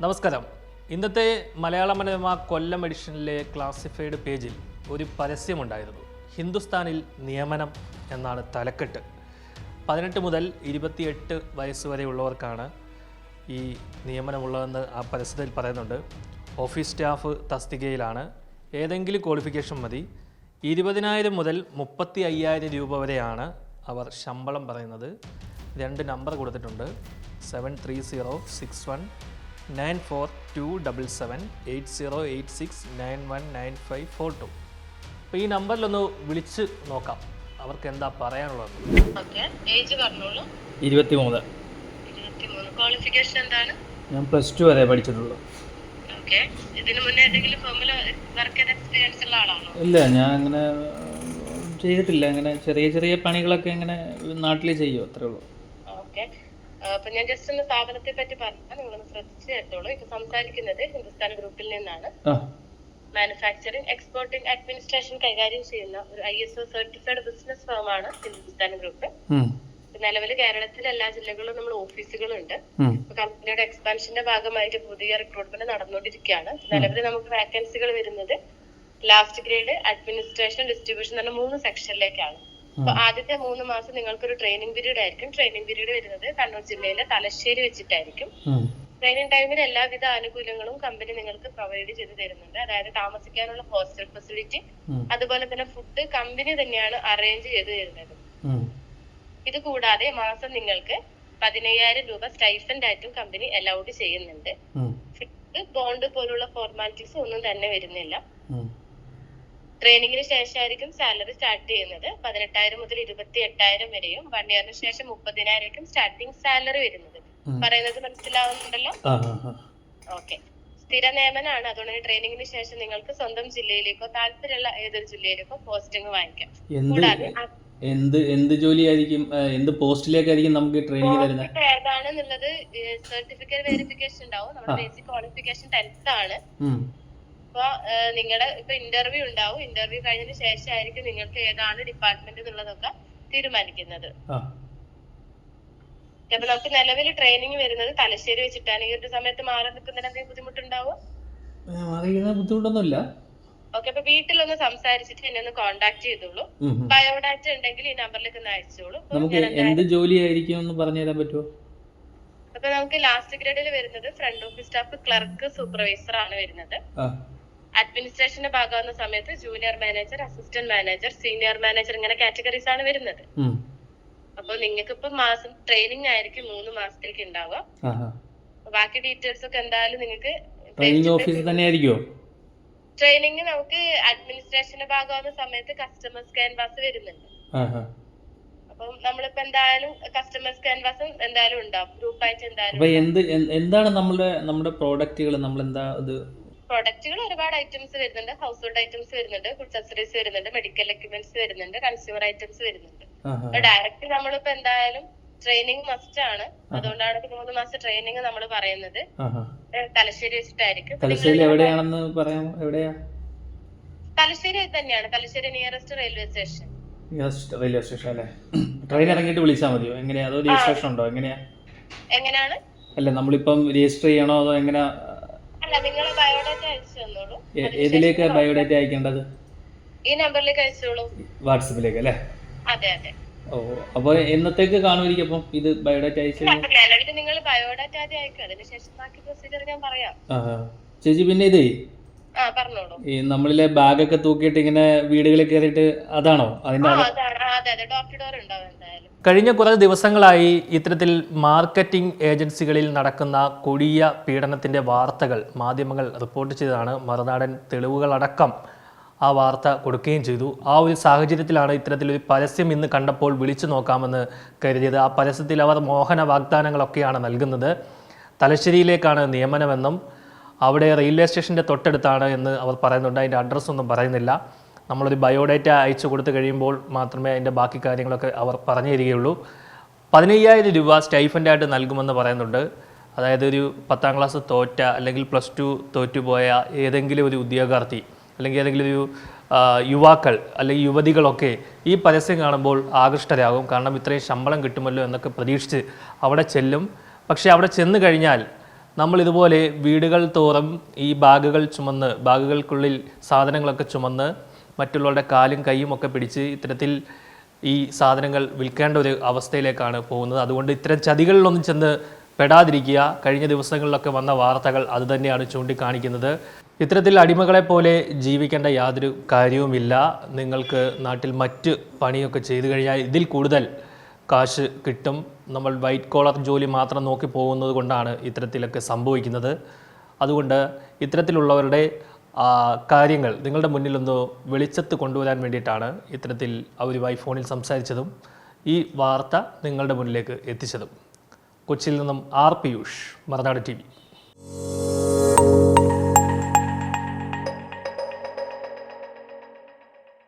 നമസ്കാരം. ഇന്നത്തെ മലയാള മനോരമ കൊല്ലം എഡിഷനിലെ ക്ലാസിഫൈഡ് പേജിൽ ഒരു പരസ്യമുണ്ടായിരുന്നു. ഹിന്ദുസ്ഥാനിൽ നിയമനം എന്നാണ് തലക്കെട്ട്. പതിനെട്ട് മുതൽ ഇരുപത്തിയെട്ട് വയസ്സ് വരെയുള്ളവർക്കാണ് ഈ നിയമനമുള്ളതെന്ന് ആ പരസ്യത്തിൽ പറയുന്നുണ്ട്. ഓഫീസ് സ്റ്റാഫ് തസ്തികയിലാണ്. ഏതെങ്കിലും ക്വാളിഫിക്കേഷൻ മതി. ഇരുപതിനായിരം മുതൽ മുപ്പത്തി അയ്യായിരം രൂപ വരെയാണ് അവർ ശമ്പളം പറയുന്നത്. രണ്ട് നമ്പർ കൊടുത്തിട്ടുണ്ട്. Seven three zero six one nine four two double seven eight zero eight six nine one nine five four two അപ്പോൾ ഈ നമ്പറിലൊന്ന് വിളിച്ച് നോക്കാം. അവർക്ക് എന്താ പറയാനുള്ളത്? ഇരുപത്തിമൂന്ന്. ക്വാളിഫിക്കേഷൻ എന്താണ്? ഞാൻ പ്ലസ് ടു വരെ പഠിച്ചിട്ടുള്ളൂ. ഇല്ല ഞാൻ അങ്ങനെ ചെയ്തിട്ടില്ല. അങ്ങനെ ചെറിയ ചെറിയ പണികളൊക്കെ ഇങ്ങനെ നാട്ടിൽ ചെയ്യും അത്രേ ഉള്ളൂ. ഓക്കെ. അപ്പൊ ഞാൻ ജസ്റ്റ് ഒന്ന് സ്ഥാപനത്തെ പറ്റി പറഞ്ഞാൽ നിങ്ങളൊന്ന് ശ്രദ്ധിച്ചു കേട്ടോളൂ. ഇപ്പൊ സംസാരിക്കുന്നത് ഹിന്ദുസ്ഥാൻ ഗ്രൂപ്പിൽ നിന്നാണ്. മാനുഫാക്ചറിംഗ് എക്സ്പോർട്ടിംഗ് അഡ്മിനിസ്ട്രേഷൻ കൈകാര്യം ചെയ്യുന്ന ഒരു I S O certified business ഫേമാണ് Hindustan group നിലവിൽ കേരളത്തിലെ എല്ലാ ജില്ലകളിലും നമ്മൾ ഓഫീസുകളുണ്ട്. കമ്പനിയുടെ എക്സ്പാൻഷന്റെ ഭാഗമായിട്ട് പുതിയ റിക്രൂട്ട്മെന്റ് നടന്നുകൊണ്ടിരിക്കുകയാണ്. നിലവിൽ നമുക്ക് വാക്കൻസികൾ വരുന്നത് ലാസ്റ്റ് ഗ്രേഡ് അഡ്മിനിസ്ട്രേഷൻ ഡിസ്ട്രിബ്യൂഷൻ എന്ന മൂന്ന് സെക്ഷനിലേക്കാണ് അപ്പൊ ആദ്യത്തെ മൂന്ന് മാസം നിങ്ങൾക്കൊരു ട്രെയിനിങ് പീരീഡ് ആയിരിക്കും. ട്രെയിനിങ് പീരീഡ് വരുന്നത് കണ്ണൂർ ജില്ലയിലെ തലശ്ശേരി വെച്ചിട്ടായിരിക്കും. ട്രെയിനിങ് ടൈമിൽ എല്ലാവിധ ആനുകൂല്യങ്ങളും കമ്പനി നിങ്ങൾക്ക് പ്രൊവൈഡ് ചെയ്ത് തരുന്നുണ്ട്. അതായത് താമസിക്കാനുള്ള ഹോസ്റ്റൽ ഫെസിലിറ്റി അതുപോലെ തന്നെ ഫുഡ് കമ്പനി തന്നെയാണ് അറേഞ്ച് ചെയ്ത് തരുന്നത്. ഇത് കൂടാതെ മാസം നിങ്ങൾക്ക് പതിനയ്യായിരം രൂപ സ്റ്റൈഫൻഡ് ആയിട്ടും കമ്പനി അലൗഡ് ചെയ്യുന്നുണ്ട്. ഫിക്സ് ബോണ്ട് പോലുള്ള ഫോർമാലിറ്റീസ് ഒന്നും തന്നെ വരുന്നില്ല. ട്രെയിനിങ്ങിന് ശേഷമായിരിക്കും സാലറി സ്റ്റാർട്ട് ചെയ്യുന്നത്. പതിനെട്ടായിരം മുതൽ ഇരുപത്തി എട്ടായിരം വരെയും വൺ ഇയറിന് ശേഷം മുപ്പതിനായിരം സ്റ്റാർട്ടിംഗ് സാലറി വരുന്നത്. പറയുന്നത് മനസ്സിലാവുന്നുണ്ടല്ലോ? ഓക്കെ സ്ഥിര നിയമനാണ്. അതുകൊണ്ട് ട്രെയിനിങ്ങിന് ശേഷം നിങ്ങൾക്ക് സ്വന്തം ജില്ലയിലേക്കോ താല്പര്യമുള്ള ഏതൊരു ജില്ലയിലേക്കോ പോസ്റ്റിംഗ് വാങ്ങിക്കാം. കൂടാതെ എന്ത് എന്ത് ജോലിയായിരിക്കും? എന്ത് പോസ്റ്റിലേക്കായിരിക്കും നമുക്ക് ട്രെയിനിങ് തരുന്നത് ഏതാണെന്നുള്ളത് സർട്ടിഫിക്കറ്റ് വെരിഫിക്കേഷൻ ഉണ്ടാവും. നമ്മുടെ ബേസിക് ക്വാളിഫിക്കേഷൻ ടെൻത്ത് ആണ്. അപ്പൊ നിങ്ങളുടെ ഇപ്പൊ ഇന്റർവ്യൂ ഉണ്ടാവും. ഇന്റർവ്യൂ കഴിഞ്ഞതിന് ശേഷമായിരിക്കും നിങ്ങൾക്ക് ഏതാണ് ഡിപ്പാർട്ട്മെന്റ് എന്നുള്ളതൊക്കെ തീരുമാനിക്കുന്നത്. അപ്പൊ നമുക്ക് നിലവിൽ ട്രെയിനിങ് വരുന്നത് തലശ്ശേരി വെച്ചിട്ടാണ്. ഈ ഒരു സമയത്ത് മാറി നിൽക്കുന്നതിന് എന്തെങ്കിലും ബുദ്ധിമുട്ടുണ്ടാവോ? ബുദ്ധിമുട്ടൊന്നുമില്ല. ഓക്കെ അപ്പൊ വീട്ടിലൊന്ന് സംസാരിച്ചിട്ട് എന്നെ ഒന്ന് കോണ്ടാക്ട് ചെയ്തോളൂ. ബയോഡാറ്റ ഉണ്ടെങ്കിൽ ഈ നമ്പറിലേക്ക് ഒന്ന് അയച്ചോളൂ. അപ്പൊ നമുക്ക് എന്ത് ജോലിയായിരിക്കും എന്ന് പറഞ്ഞു തരാൻ പറ്റുമോ അപ്പൊ നമുക്ക് ലാസ്റ്റ് ഗ്രേഡിൽ വരുന്നത് front office staff clerk supervisor ആണ് വരുന്നത്. അഡ്മിനിസ്ട്രേഷന്റെ ഭാഗമാകുന്ന സമയത്ത് junior manager assistant manager senior manager ഇങ്ങനെ കാറ്റഗറീസ് ആണ് വരുന്നത്. അപ്പൊ നിങ്ങൾക്ക് ഇപ്പൊ മാസം ട്രെയിനിങ് ആയിരിക്കും മൂന്ന് മാസത്തേക്ക് ഉണ്ടാവുക. ബാക്കി ഡീറ്റെയിൽസ് ഒക്കെ എന്തായാലും നിങ്ങൾക്ക് ട്രെയിനിങ് ഓഫീസിൽ തന്നെ ആയിരിക്കുമോ ട്രെയിനിങ് നമുക്ക് അഡ്മിനിസ്ട്രേഷന്റെ ഭാഗമാകുന്ന സമയത്ത് കസ്റ്റമേഴ്സ് ക്യാൻവാസ് വരുന്നുണ്ട്. അപ്പം നമ്മളിപ്പോ എന്തായാലും കസ്റ്റമേഴ്സ് ക്യാൻവാസും എന്തായാലും ഉണ്ടാവും. ഗ്രൂപ്പായിട്ട് എന്തായാലും എന്ത് എന്ത്- എന്താണ് നമ്മുടെ നമ്മുടെ പ്രോഡക്റ്റുകൾ നമ്മൾ എന്താ ഇത് പ്രൊഡക്റ്റുകൾ ഒരുപാട് ഐറ്റംസ് വരുന്നുണ്ട്. ഹൗസ് ഹോൾഡ് ഐറ്റംസ് വരുന്നുണ്ട്. ഫുഡ് അക്സറീസ് വരുന്നുണ്ട്. മെഡിക്കൽ എക്യുപ്മെന്റ്സ് വരുന്നുണ്ട്. കൺസ്യൂമർ ഐറ്റംസ് വരുന്നുണ്ട്. ഡയറക്റ്റ് നമ്മളിപ്പോ എന്തായാലും ട്രെയിനിങ് മസ്റ്റ് ആണ്. അതുകൊണ്ടാണ് മൂന്ന് മാസം ട്രെയിനിങ് നമ്മൾ പറയുന്നത്. തലശ്ശേരി വെച്ചിട്ടായിരിക്കും. തലശ്ശേരി എവിടെയാണെന്ന് പറയാമോ എവിടെയാ? തലശ്ശേരി തന്നെയാണ് Thalassery nearest railway station railway station അല്ലേ? ട്രെയിൻ ഇറങ്ങിയിട്ട് വിളിച്ചാൽ മതിയോ? എങ്ങനെയാ? അതോ രജിസ്ട്രേഷൻ ഉണ്ടോ? എങ്ങനെയാ? എങ്ങനെയാണ്? അല്ല നമ്മളിപ്പം രജിസ്റ്റർ ചെയ്യണോ? അതോ എങ്ങനെയാ? അല്ല നിങ്ങൾ ഏതിലേക്ക് ബയോഡേറ്റ അയക്കേണ്ടത്? ഈ നമ്പറിലേക്ക് അയച്ചോളൂ. വാട്സപ്പിലേക്ക് അല്ലേ? അതെ അതെ. ഓ അപ്പോൾ എന്നത്തേക്ക് കാണുമായിരിക്കും അപ്പം ഇത് ബയോഡേറ്റ അയച്ചു നിലവിൽ നിങ്ങൾ ബയോഡേറ്റ ആദ്യം അയക്കുക അതിനുശേഷം ബാക്കി പ്രൊസീജിയർ ഞാൻ പറയാം. ചേച്ചി പിന്നെ ഇതേ? ഈ നമ്മളിലെ ബാഗൊക്കെ തൂക്കിയിട്ട് ഇങ്ങനെ വീടുകളിൽ കയറിയിട്ട് അതാണോ? അതിന്റെ ഡോക്ടർ ഡോർ കഴിഞ്ഞ കുറേ ദിവസങ്ങളായി ഇത്തരത്തിൽ മാർക്കറ്റിംഗ് ഏജൻസികളിൽ നടക്കുന്ന കൊടിയ പീഡനത്തിന്റെ വാർത്തകൾ മാധ്യമങ്ങൾ റിപ്പോർട്ട് ചെയ്തതാണ്. മറുനാടൻ തെളിവുകളടക്കം ആ വാർത്ത കൊടുക്കുകയും ചെയ്തു. ആ ഒരു സാഹചര്യത്തിലാണ് ഇത്തരത്തിലൊരു പരസ്യം ഇന്ന് കണ്ടപ്പോൾ വിളിച്ചു നോക്കാമെന്ന് കരുതിയത്. ആ പരസ്യത്തിൽ അവർ മോഹന വാഗ്ദാനങ്ങളൊക്കെയാണ് നൽകുന്നത്. തലശ്ശേരിയിലേക്കാണ് നിയമനമെന്നും അവിടെ റെയിൽവേ സ്റ്റേഷന്റെ തൊട്ടടുത്താണ് എന്ന് അവർ പറയുന്നുണ്ട്. അതിന്റെ അഡ്രസ്സൊന്നും പറയുന്നില്ല. നമ്മളൊരു ബയോഡേറ്റ അയച്ചു കൊടുത്തു കഴിയുമ്പോൾ മാത്രമേ അതിന്റെ ബാക്കി കാര്യങ്ങളൊക്കെ അവർ പറഞ്ഞു തരികയുള്ളൂ പതിനയ്യായിരം രൂപ സ്റ്റൈഫന്റായിട്ട് നൽകുമെന്ന് പറയുന്നുണ്ട്. അതായത് ഒരു പത്താം ക്ലാസ് തോറ്റ അല്ലെങ്കിൽ പ്ലസ് ടു തോറ്റുപോയ ഏതെങ്കിലും ഒരു ഉദ്യോഗാർത്ഥി അല്ലെങ്കിൽ ഏതെങ്കിലും ഒരു യുവാക്കൾ അല്ലെങ്കിൽ യുവതികളൊക്കെ ഈ പരസ്യം കാണുമ്പോൾ ആകൃഷ്ടരാകും. കാരണം ഇത്രയും ശമ്പളം കിട്ടുമല്ലോ എന്നൊക്കെ പ്രതീക്ഷിച്ച് അവിടെ ചെല്ലും. പക്ഷേ അവിടെ ചെന്ന് കഴിഞ്ഞാൽ നമ്മൾ ഇതുപോലെ വീടുകൾ തോറും ഈ ബാഗുകൾ ചുമന്ന് ബാഗുകൾക്കുള്ളിൽ സാധനങ്ങളൊക്കെ ചുമന്ന് മറ്റുള്ളവരുടെ കാലും കൈയും ഒക്കെ പിടിച്ച് ഇത്തരത്തിൽ ഈ സാധനങ്ങൾ വിൽക്കേണ്ട ഒരു അവസ്ഥയിലേക്കാണ് പോകുന്നത്. അതുകൊണ്ട് ഇത്തരം ചതികളിലൊന്നും ചെന്ന് പെടാതിരിക്കുക. കഴിഞ്ഞ ദിവസങ്ങളിലൊക്കെ വന്ന വാർത്തകൾ അതുതന്നെയാണ് ചൂണ്ടിക്കാണിക്കുന്നത്. ഇത്തരത്തിൽ അടിമകളെ പോലെ ജീവിക്കേണ്ട യാതൊരു കാര്യവുമില്ല. നിങ്ങൾക്ക് നാട്ടിൽ മറ്റ് പണിയൊക്കെ ചെയ്തു കഴിഞ്ഞാൽ ഇതിൽ കൂടുതൽ കാശ് കിട്ടും. നമ്മൾ വൈറ്റ് കോളർ ജോലി മാത്രം നോക്കി പോകുന്നത് കൊണ്ടാണ് ഇത്തരത്തിലൊക്കെ സംഭവിക്കുന്നത്. അതുകൊണ്ട് ഇത്തരത്തിലുള്ളവരുടെ കാര്യങ്ങൾ നിങ്ങളുടെ മുന്നിലൊന്ന് വെളിച്ചത്ത് കൊണ്ടുവരാൻ വേണ്ടിയിട്ടാണ് ഇത്തരത്തിൽ അവരുമായി ഫോണിൽ സംസാരിച്ചതും ഈ വാർത്ത നിങ്ങളുടെ മുന്നിലേക്ക് എത്തിച്ചതും. കൊച്ചിയിൽ നിന്നും R Piyush Marunadu T V.